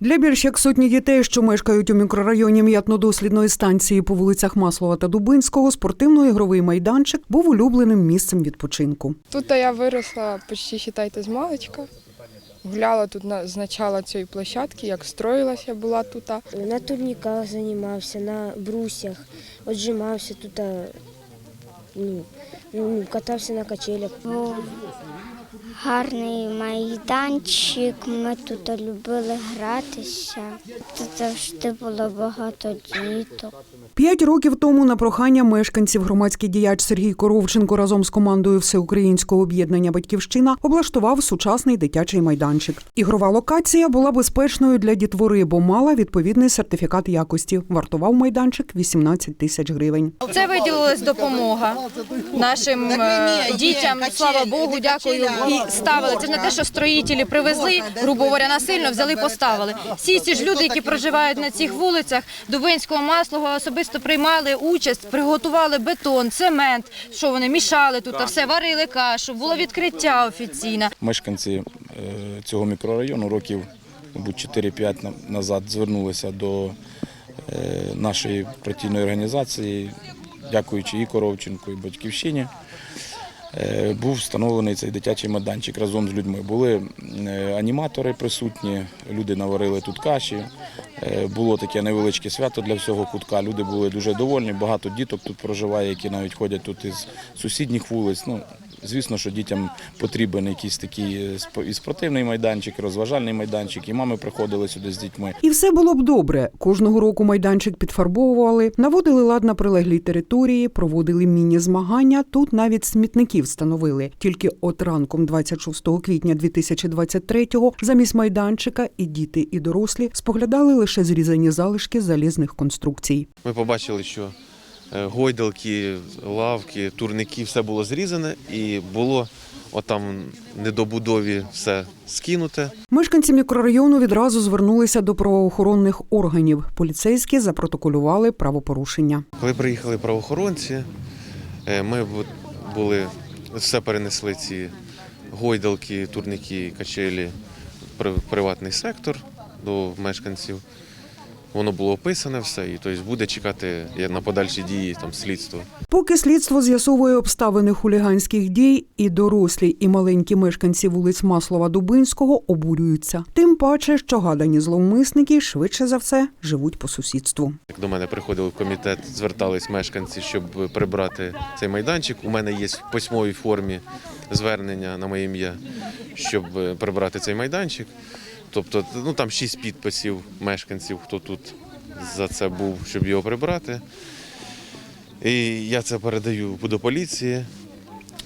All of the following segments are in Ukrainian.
Для більш як сотні дітей, що мешкають у мікрорайоні м'ятно-дослідної станції по вулицях Маслова та Дубинського, спортивно-ігровий майданчик був улюбленим місцем відпочинку. Тут я виросла почти считайте, з маличка. Гуляла тут на, з начала цієї площадки, як строїлася була тут. На турніках займався, на брусях, отжимався тут, ну, ну, катався на качелях. Був гарний майданчик, ми тут любили гратися. Тут завжди було багато діток. П'ять років тому на прохання мешканців громадський діяч Сергій Коровченко разом з командою Всеукраїнського об'єднання Батьківщина облаштував сучасний дитячий майданчик. Ігрова локація була безпечною для дітвори, бо мала відповідний сертифікат якості. Вартував майданчик 18 тисяч гривень. Це виділилась допомога нашим е, дітям. Слава Богу, дякую. І ставили. Це не те, що строїтелі привезли, грубо говоря, насильно взяли, поставили. Всі ці ж люди, які проживають на цих вулицях, Дубинського маслого особисто приймали участь, приготували бетон, цемент, що вони мішали тут, все варили кашу, було відкриття офіційне. Мешканці е, цього мікрорайону років, мабуть, 4-5 назад звернулися до е, нашої партійної організації, дякуючи і Коровченку, і Батьківщині. Е, Був встановлений цей дитячий майданчик разом з людьми. Були е, аніматори присутні, люди наварили тут каші. Е, Було таке невеличке свято для всього кутка. Люди були дуже довольні. Багато діток тут проживає, які навіть ходять тут із сусідніх вулиць. Ну, звісно, що дітям потрібен якийсь такий е, і спортивний майданчик, і розважальний майданчик. І мами приходили сюди з дітьми. І все було б добре. Кожного року майданчик підфарбовували, наводили лад на прилеглій території, проводили міні-змагання. Тут навіть смітників встановили. Тільки от ранком 26 квітня 2023-го замість майданчика і діти, і дорослі споглядали лише зрізані залишки залізних конструкцій. Ми побачили, що гойдалки, лавки, турники, все було зрізане і було отам недобудові все скинуте. Мешканці мікрорайону відразу звернулися до правоохоронних органів. Поліцейські запротоколювали правопорушення. Коли приїхали правоохоронці, е, ми були, все перенесли ці гойдалки, турники, качелі в приватний сектор до мешканців. Воно було описане все, і тобто буде чекати на подальші дії там, слідства. Поки слідство з'ясовує обставини хуліганських дій, і дорослі, і маленькі мешканці вулиць Маслова Дубинського обурюються. Тим паче, що гадані зловмисники швидше за все живуть по сусідству. Як до мене приходили в комітет, звертались мешканці, щоб прибрати цей майданчик. У мене є в письмовій формі звернення на моє ім'я, щоб е, прибрати цей майданчик. Тобто, ну там шість підписів мешканців, хто тут за це був, щоб його прибрати. І я це передаю до поліції,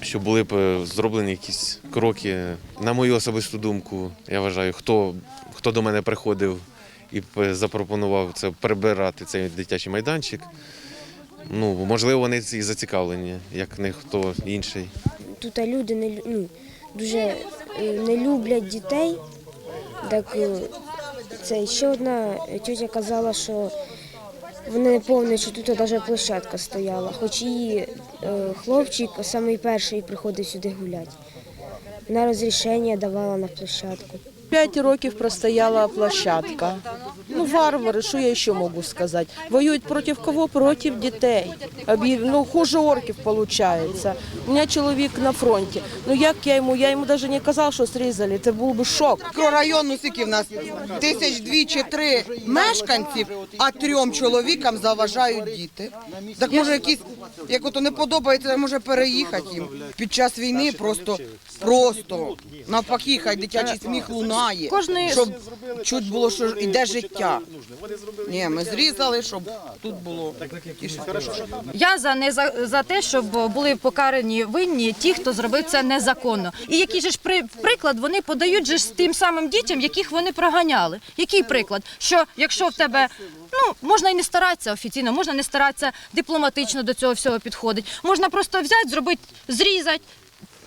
щоб були б е, зроблені якісь кроки. На мою особисту думку, я вважаю, хто, хто до мене приходив і запропонував це прибирати цей дитячий майданчик. Ну, можливо, вони і зацікавлені, як не хто інший. Тут люди не, ну, дуже е, не люблять дітей. Так е, це ще одна тітя казала, що вони не пам'ятають, що тут навіть площадка стояла, хоч її е, хлопчик самий перший приходив сюди гуляти. Вона розрішення давала на площадку. П'ять років простояла площадка. Ну, варвари, що я ще можу сказати? Воюють проти кого? Проти дітей. Ну, хуже орків виходить. У мене чоловік на фронті. Ну як я йому? Я йому навіть не казав, що зрізали. Це був би шок. Мікрорайону скільки в нас тисяч дві чи три мешканців, а трьом чоловікам заважають діти. Так може якісь, як ото не подобається, може переїхати їм. Під час війни просто, просто навпаки, хай дитячий сміх лунає, Кожний- щоб чуть було, що іде життя. Ні, ми зрізали, щоб тут було. Я за не за, за те, щоб були покарані винні ті, хто зробив це незаконно. І який же ж при, приклад вони подають же ж тим самим дітям, яких вони проганяли. Який приклад? Що якщо в тебе ну можна і не старатися офіційно, можна не старатися дипломатично до цього всього підходить. Можна просто взяти, зробити, зрізати,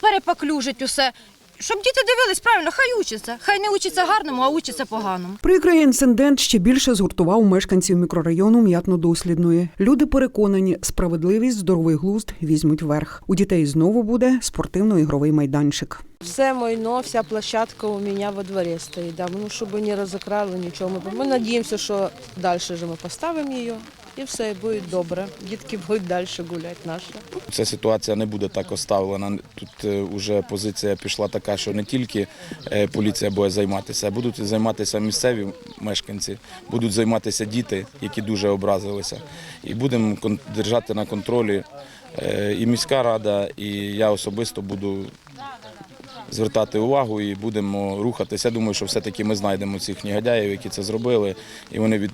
перепаклюжити усе. щоб діти дивились правильно, хай учаться. Хай не учаться гарному, а учаться поганому. Прикрий інцидент ще більше згуртував мешканців мікрорайону м'ятно-дослідної. Люди переконані, справедливість, здоровий глузд візьмуть верх. У дітей знову буде спортивно-ігровий майданчик. Все майно, вся площадка у меня во дворе стоит, да, ну, чтобы не разокрали ничего. Мы, мы надеемся, что дальше же мы и все, и будет добре. Дітки будуть далі гуляти наші. Ця ситуація не буде так оставлена. Тут вже позиція пішла така, що не тільки е, поліція буде займатися, а будуть займатися місцеві мешканці, будуть займатися діти, які дуже образилися. І будемо держати на контролі е, і міська рада, і я особисто буду звертати увагу і будемо рухатися. Я думаю, що все-таки ми знайдемо цих негодяїв, які це зробили, і вони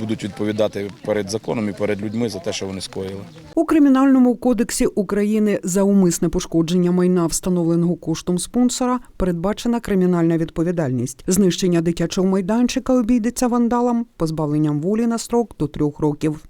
будуть відповідати перед законом і перед людьми за те, що вони скоїли. У кримінальному кодексі України за умисне пошкодження майна, встановленого коштом спонсора, передбачена кримінальна відповідальність. Знищення дитячого майданчика обійдеться вандалам позбавленням волі на строк до трьох років.